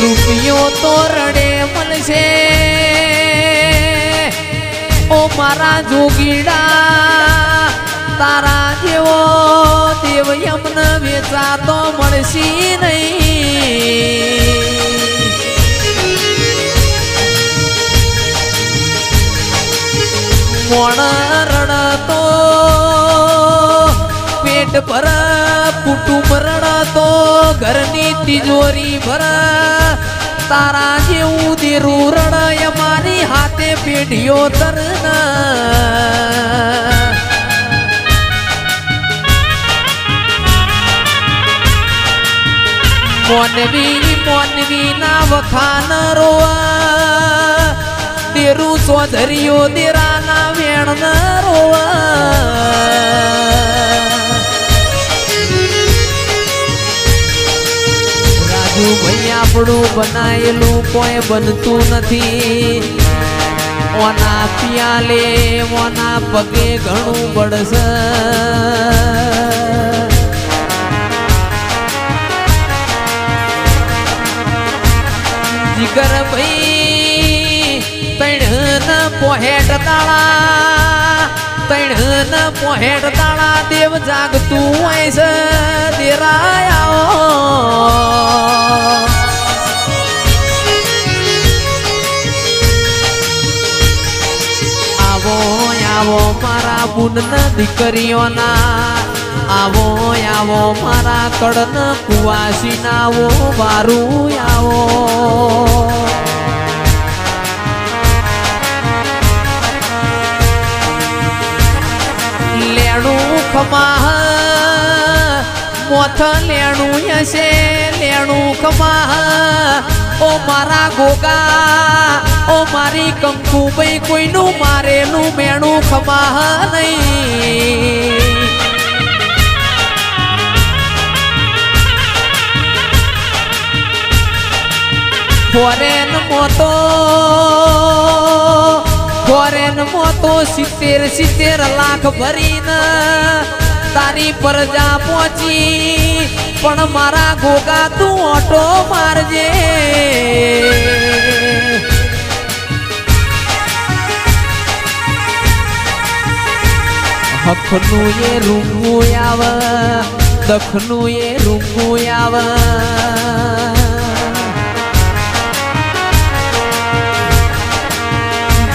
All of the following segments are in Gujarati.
રૂપિયો તો રડે મળશે. ઓ મારા જોગીડા, તારા જેવો દેવ યમને વેચાતો મળશે નહીં. મોણ રડતો, પેટ ભર, કુટુંબ રડતો, ઘરની તિજોરી ભર તારા જેવું દેરું રડય મારી હાથે પેઢીઓ તરના મોનવી મોનવી ના વખાન રોવા દેરું સોધરીઓ દેરા ના વેણ ન રોવા આપણું બનાયેલું કોઈ બનતું નથી ઓના પિયાલે ઓના પગે ઘણું બળશે જીગર ભાઈ તૈણ પોહેટ દાળા તૈણ પોહેટ દાળા દેવ જાગતું હોય છે દેરાયા બુન દીકરીઓના આવો આવો મારા કડન કુવાસી નાવો વારું આવો. લેણું ખમા મોથ લેણું હશે, લેણું કમા ઓ મારા ગોગા, ઓ મારી કંકુભાઈ કોઈનું મારેલું મેણું ખમા નહીં. ફોરેન મોતો ફોરેન મોતો સિત્તેર સિત્તેર લાખ ભરીને તારી પ્રજા પહોંચી. પણ મારા ગોગા તું ઓટો મારજે. હખનું એ રૂંગું આવ, દખનું એ રૂંગું આવે.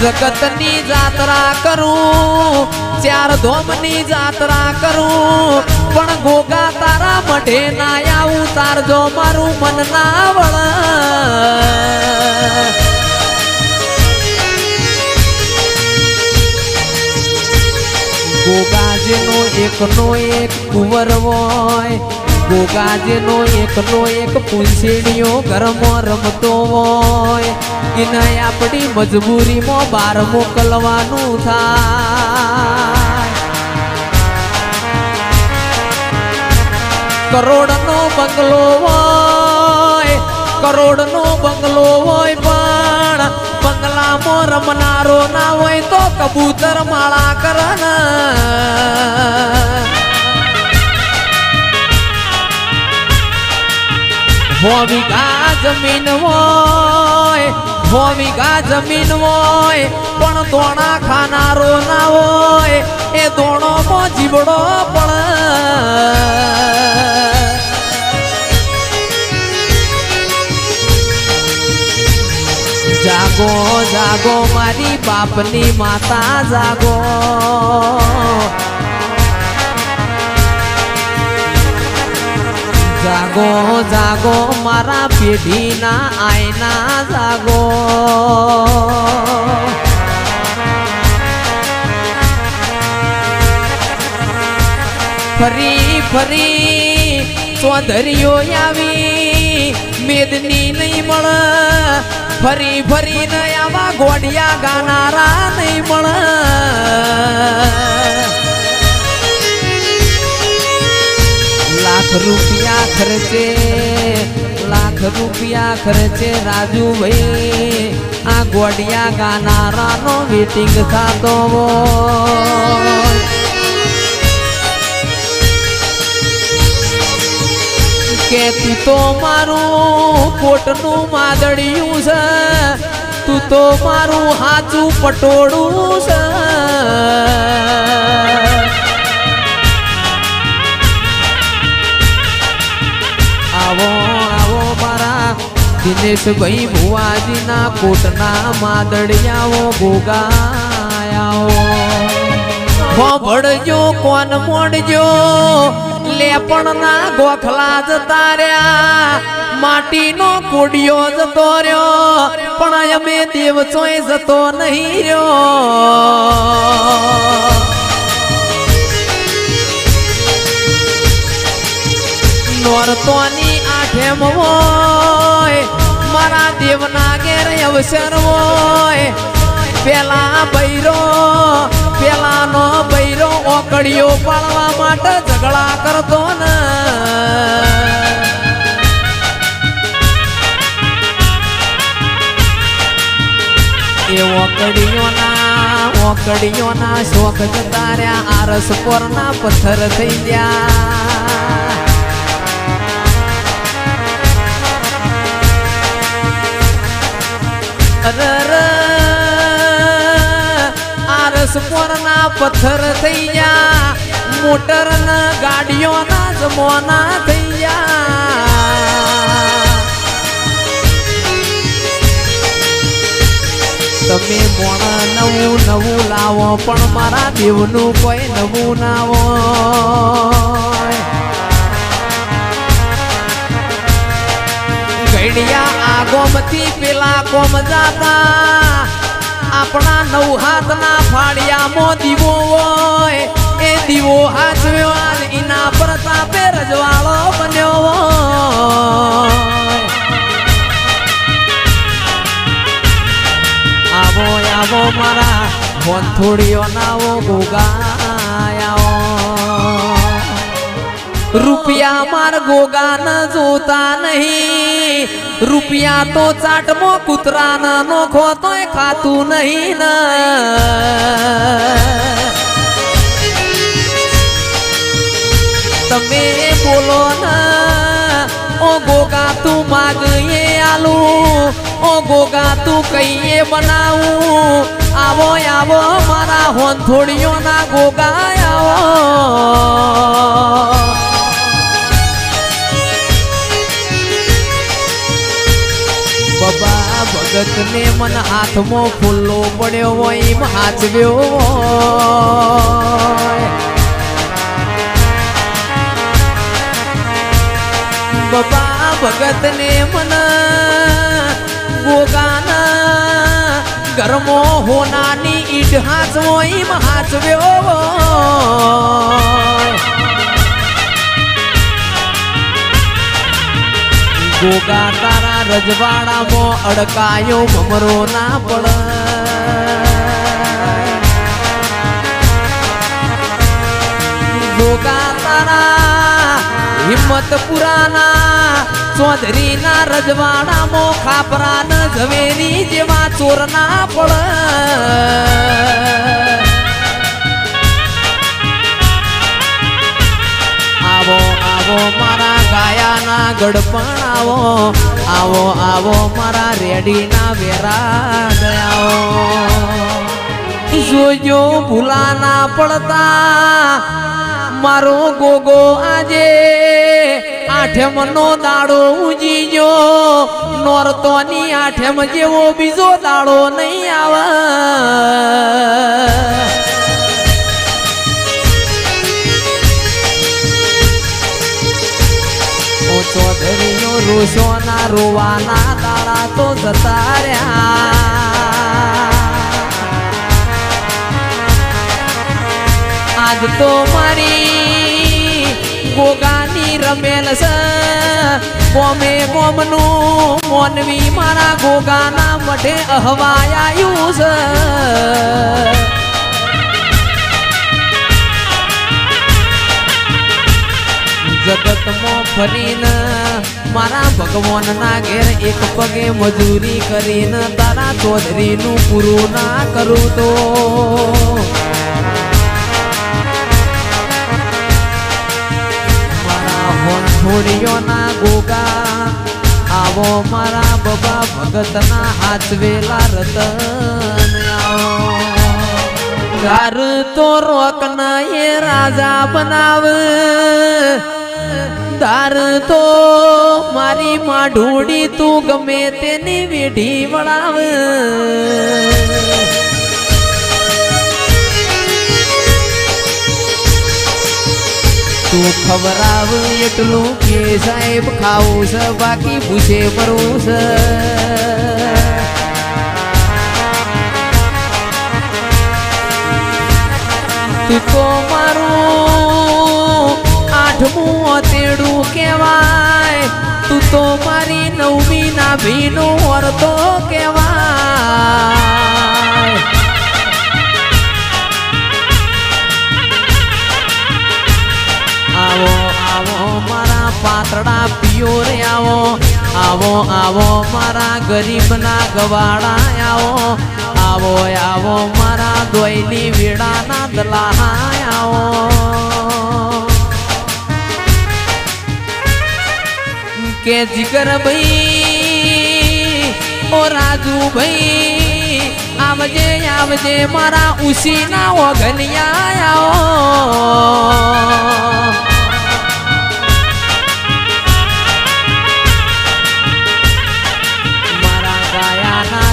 જગતની જાત્રા કરું, ચાર ધોમની જાત્રા કરું. પણ ગોગા તારા મઢે ના આવું, તાર જો મારું મન ના વળ. ગોગાજેનો એકનો એક કુંવર હોય ગોગાજેનો એકનો એક પૂંછડીઓ ઘરમાં રમતો હોય. એને આપણી મજબૂરીમાં બહાર મોકલવાનું થાય. કરોડનો બંગલો હોય, કરોડનો બંગલો હોય પણ બંગલામાં રમનારો ના હોય તો કબૂતર માળા કરના. વીઘા જમીન હોય ભૂમિકા જમીન હોય, પણ દોણા ખાનારો ના હોય, એ દોણોમાં જીવડો પણ જાગો જાગો મારી બાપની માતા, જાગો. જાગો જાગો, મારા પેઢીના આયના જાગો. ફરી ફરી ચોધરીઓ આવી, મેદની નહીં મળ. ફરી ફરી આવા ગોડિયા ગાનારા નહીં મળ. લાખ રૂપિયા ખર્ચે, લાખ રૂપિયા ખર્ચે રાજુભાઈ આ ગોડિયા ગાનારાનો મીટિંગ થતો કે તું તો મારું કોટનું માદડિયું છે, તું તો મારું હાચું પટોળું છે. દિનેશભાઈ ભુવાજીના કોટના માદળિયાઓ ભોગાયાઓ. ભળજો કોન મોડજો, લેપણના ગોખલા જતા રહ્યા માટીનો કોડિયો જતો રહ્યો પણ અમે દેવચોય જતો નહીં રહ્યો. નોરતોની આઠેમ હોય, મારા દેવના ઘેર અવસર હોય. પેલા બૈરો પેલાનો ભૈરો ઓકડીઓ પાડવા માટે ઝઘડા કરતો ને. એ ઓકડીઓના ઓકડીઓના શોખ જતા રહ્યા આરસ પોરના પથ્થર થઈ ગયા. આરસ પોરના પથ્થર થઈ ગયા. મોટર ના ગાડીઓના જમવાના થઈ ગયા. તમે મોણા નવું નવું લાવો, પણ મારા દેવનું કોઈ નવું ના હોય. ઘડિયા આ ગોમથી પેલા ગોમ જાતા. આપણા નવ હાથના ફાળિયામાં દીવો હોય. એ દીવો હાચવ્યો એના પ્રતાપે રજવાળો બન્યો આવો આવો મારા વંથોડીઓ નાવો ગોગાયા. રૂપિયા માર ગોગા ન જોતા નહીં. રૂપિયા તો ચાટમો કૂતરા ન નોખો તોય ખાતું નહીં ન. તમે બોલો ના, ઓ ગોગા, તું માગીએ આલુ, ઓ ગોગા, તું કહીએ બનાવું, આવો આવો, મારા હોંથોડીઓના ગોગા આવો. બબા ભગત ને મન હાથમાં ખુલ્લો પડ્યો હોય, એમ હાચવ્યો બાબા બબા ભગત ને મન ગોગાના ગરમો હોનાની ઈડ હાચવો, એમ હાચવ્યો ગોગા તારા રજવાડામાં અડકાયો મમરો ના પડ. તારા હિંમત પુરાના ચૌધરી ના રજવાડામાં ખાપરા ન ઝવેરી જેવા ચોર ના પડ. આવો આવો મારા ગાયાના ગડપણ આવો આવો આવો, મારા રેડીના વેરા ગયાઓ. જોજો ભૂલા ના પડતા, મારો ગોગો આજે આઠમ નો દાડો ઉજીજો. નોરતોની આઠમ જેવો બીજો દાડો નહીં આવે. ચૌધરીનો રોષોના રોવાના તારા તો જતા રહ્યા આજ તો મારી ગોગાની રમેલ છે. બોમે બોમનું મોનવી મારા ગોગાના મઢે અહવાયાયું છે. જગતમાં ફરીને મારા ભગવાનના ઘેર એક પગે મજૂરી કરીને તારા ચૌધરીનું પૂરું ના કરું તો. મારા ગોગા, આવો મારા બબા ભગતના રતન આવો. ઘર તો રોકના એ રાજા બનાવ દાર તો મારી માઢુડી તું ગમે તેની વેઢી વળાવ. તું ખવરાવ એટલું કે સાહેબ ખાવું છે બાકી પૂછે મરવું છે તું તો મારું આઠમું તેડું કહેવાય. તું તો મારી નવમી ના ભીનો અર્થો કહેવાય. આવો આવો, મારા પાતળા પિયો રે આવો. આવો આવો, મારા ગરીબના ગવાડા આવો. આવો આવો, મારા દોયલી વેડાના દલાહા આવો. કે જીગર ભાઈ? ઓ રાજુ ભાઈ, આવજે આવજે, મારા ઉસીના ઓઘલિયા આવો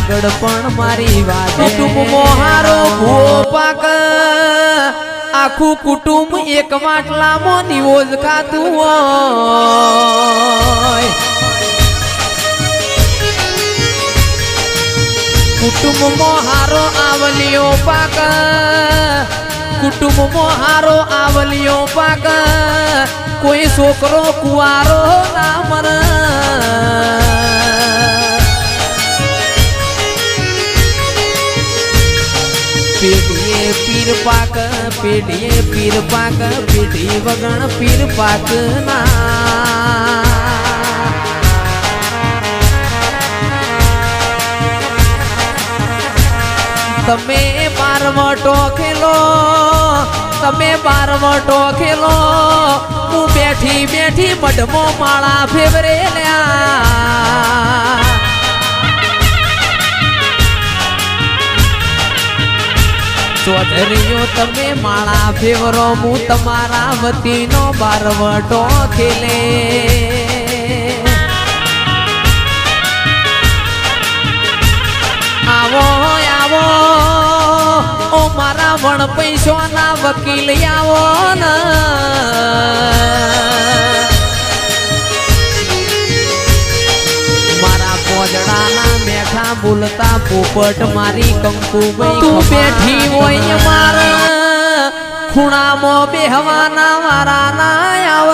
ગડપણ મારી વાત કુટુંબ મોહારો પાક આખું કુટુંબ એક માટલામાં જ ખાતું હોય. કુટુંબમાં હારો આવલિયો પાક. કુટુંબમાં હારો આવલિયો પાક. કોઈ છોકરો કુવારો ના મર. પેઢીએ પીર પાક પેઢીએ પીર પાક પેઢી વગણ પીર પાક ના. તમે પારવટો ખેલો તમે પારવટો ખેલો હું બેઠી બેઠી મઢમો માળા ફેવરેલ્યા. ચૌધરીઓ તમે માળા ફેવરો, હું તમારા વતીનો બારવટો ખેલે આવો આવો, ઓ મારા વણ પૈસો ના વકીલ આવો ને. બોલતા પોપટ મારી કંકુ તું બેઠી હોય મારા ખૂણામાં બેહવાના મારા ના આવ.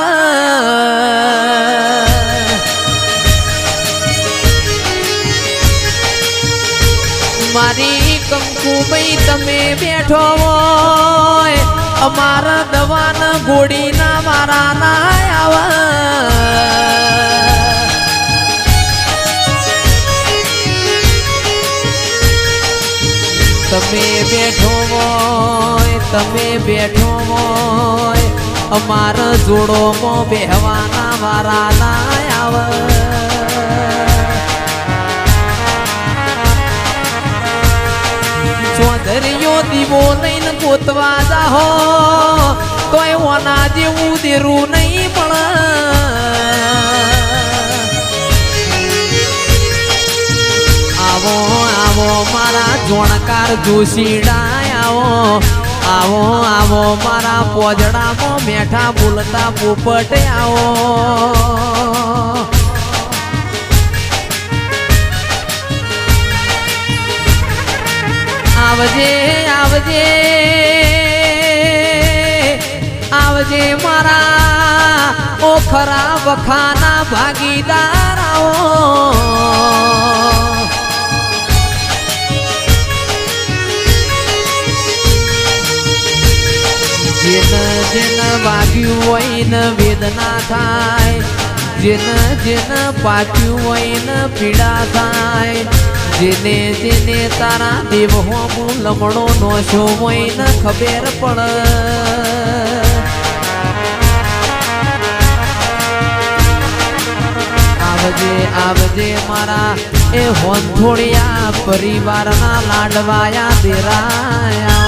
મારી કંકુભાઈ તમે બેઠો હોય અમારા દવાના ગોળીના મારા ના આવા. તમે બેઠો હોય, તમે બેઠો હોય, અમારા જોડોમાં બેહવાના વારા ના આવે. ચોધરીઓ દીવો લઈને ગોતવા જાહો, તોય ઓના જેવું દેરું નહીં પણ આવો આવો, મારા જોણકાર જોશીડા આવો. આવો આવો, મારા પોજડામાં મેઠા બોલતા પોપટ આવો. આવજે આવજે આવજે, મારા ઓખરા વખાના ભાગીદાર આવો. જેન જેન વાગ્યું હોય ને વેદના થાય, જેન જેન પાચ્યું હોય પીડા થાય, જેને જેને તારા દેવ હોમું લમણો નોશો હોય ને ખબર પડે. આવજે આવજે મારા, એ હોંથોડિયા પરિવારના લાડવાયા દેરાયા.